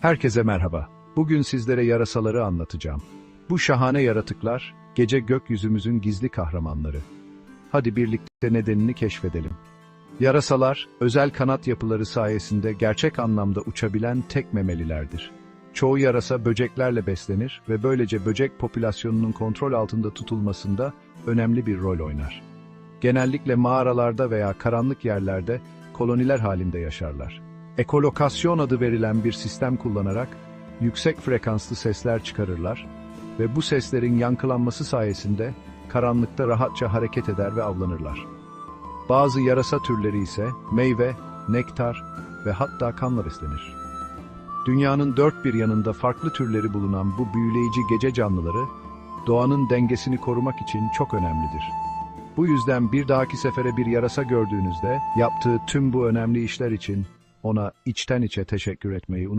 Herkese merhaba. Bugün sizlere yarasaları anlatacağım. Bu şahane yaratıklar, gece gökyüzümüzün gizli kahramanları. Hadi birlikte nedenini keşfedelim. Yarasalar, özel kanat yapıları sayesinde gerçek anlamda uçabilen tek memelilerdir. Çoğu yarasa böceklerle beslenir ve böylece böcek popülasyonunun kontrol altında tutulmasında önemli bir rol oynar. Genellikle mağaralarda veya karanlık yerlerde koloniler halinde yaşarlar. Ekolokasyon adı verilen bir sistem kullanarak yüksek frekanslı sesler çıkarırlar ve bu seslerin yankılanması sayesinde karanlıkta rahatça hareket eder ve avlanırlar. Bazı yarasa türleri ise meyve, nektar ve hatta kanla beslenir. Dünyanın dört bir yanında farklı türleri bulunan bu büyüleyici gece canlıları, doğanın dengesini korumak için çok önemlidir. Bu yüzden bir dahaki sefere bir yarasa gördüğünüzde yaptığı tüm bu önemli işler için ona içten içe teşekkür etmeyi unutmayın.